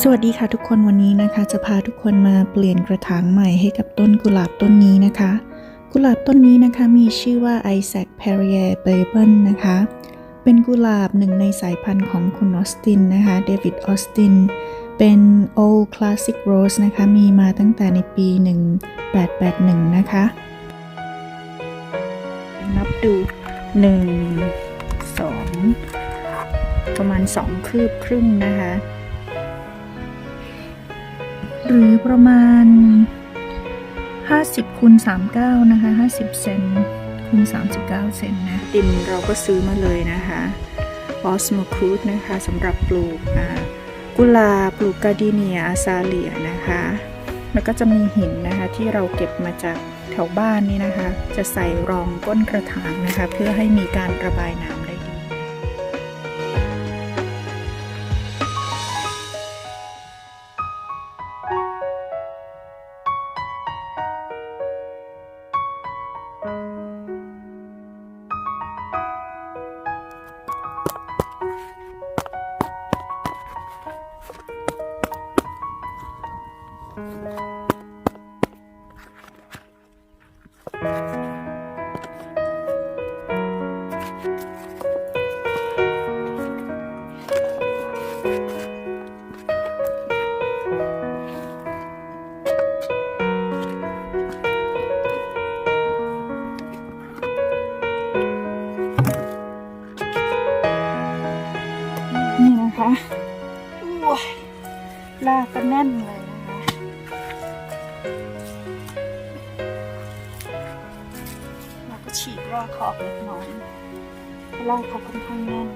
สวัสดีค่ะทุกคนวันนี้นะคะ จะพาทุกคนมาเปลี่ยนกระถางใหม่ให้กับต้นกุหลาบต้นนี้นะคะ กุหลาบต้นนี้นะคะมีชื่อว่า Isaac Perrier b a b e n นะคะ เป็นกุหลาบหนึ่งในสายพันธุ์ของคุณออสตินนะคะเดวิดออสตินเป็น Old Classic Rose นะคะ มีมาตั้งแต่ในปี 1881 นะคะ นับดู 1 2 ประมาณ 2 คืบครึ่งนะคะ หรือประมาณ 50คูณ39 นะคะ 50 เซนคูณ39 เซนนะ ดินเราก็ซื้อมาเลยนะคะออสโมคูดนะคะสำหรับปลูกกุหลาบปลูกกาดิเนียอาซาเลียนะคะ แล้วก็จะมีหินนะคะที่เราเก็บมาจากแถวบ้านนี่นะคะ จะใส่รองก้นกระถางนะคะ เพื่อให้มีการระบายน้ำ ได้ ลากก็แน่นเลยนะคะเราก็ฉีกรากขอบเล็กน้อยรากเขาค่อนข้างแน่น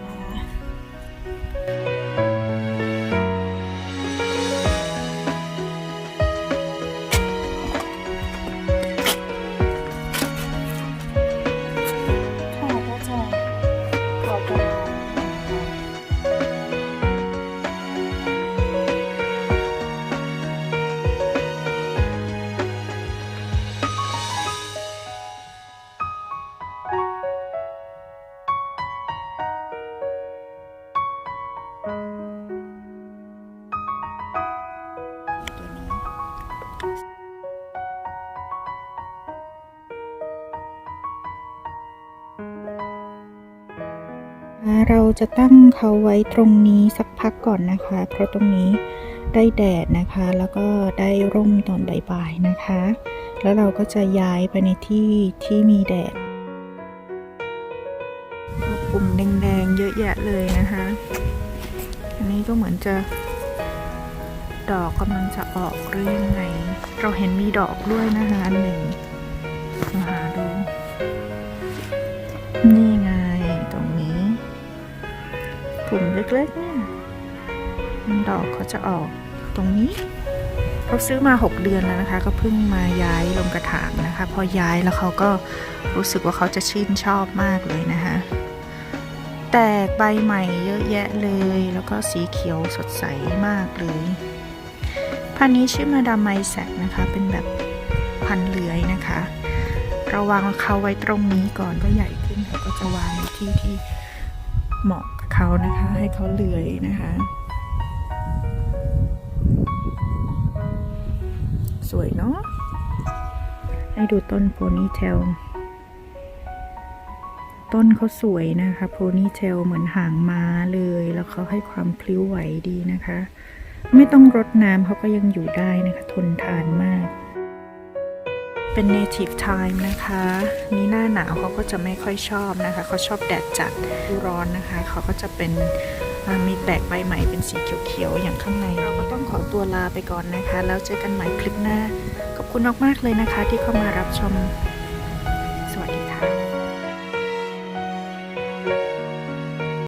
เราจะตั้งเขาไว้ตรงนี้สักพักก่อนนะคะ เพราะตรงนี้ได้แดดนะคะ แล้วก็ได้ร่มตอนบ่ายๆนะคะ แล้วเราก็จะย้ายไปในที่ที่มีแดดปุ่มแดงๆเยอะแยะเลยนะคะ อันนี้ก็เหมือนจะ ดอกกำลังจะออกหรือยังไง เราเห็นมีดอกด้วยนะคะอันหนึ่งมาหา กลุ่มเล็กๆเนี่ยดอกเขาจะออกตรงนี้เราซื้อมา 6 เดือนแล้วนะคะ ก็เพิ่งมาย้ายลงกระถางนะคะ พอย้ายแล้วเขาก็รู้สึกว่าเขาจะชื่นชอบมากเลยนะคะ แตกใบใหม่เยอะแยะเลย แล้วก็สีเขียวสดใสมากเลยพันนี้ชื่อมาดามไมแซกนะคะ เป็นแบบพันเลื้อยนะคะราวางเขาไว้ตรงนี้ก่อนก็ใหญ่ขึ้นเราก็จะวางในที่ที่เหมาะ เขานะคะ ให้เขาเลื้อยนะคะ สวยเนาะให้ดูต้นโพนีเทลต้นเขาสวยนะคะโพนีเทลเหมือนหางม้าเลย แล้วเขาให้ความพลิ้วไหวดีนะคะ ไม่ต้องรดน้ำเขาก็ยังอยู่ได้นะคะ ทนทานมาก เป็น native time นะคะ นี่หน้าหนาวเขาก็จะไม่ค่อยชอบนะคะเขาชอบแดดจัดร้อนนะคะ เขาก็จะเป็นมีแตกใบใหม่เป็นสีเขียวๆ อย่างข้างในเราก็ต้องขอตัวลาไปก่อนนะคะ แล้วเจอกันใหม่คลิปหน้า ขอบคุณมากๆเลยนะคะที่เข้ามารับชม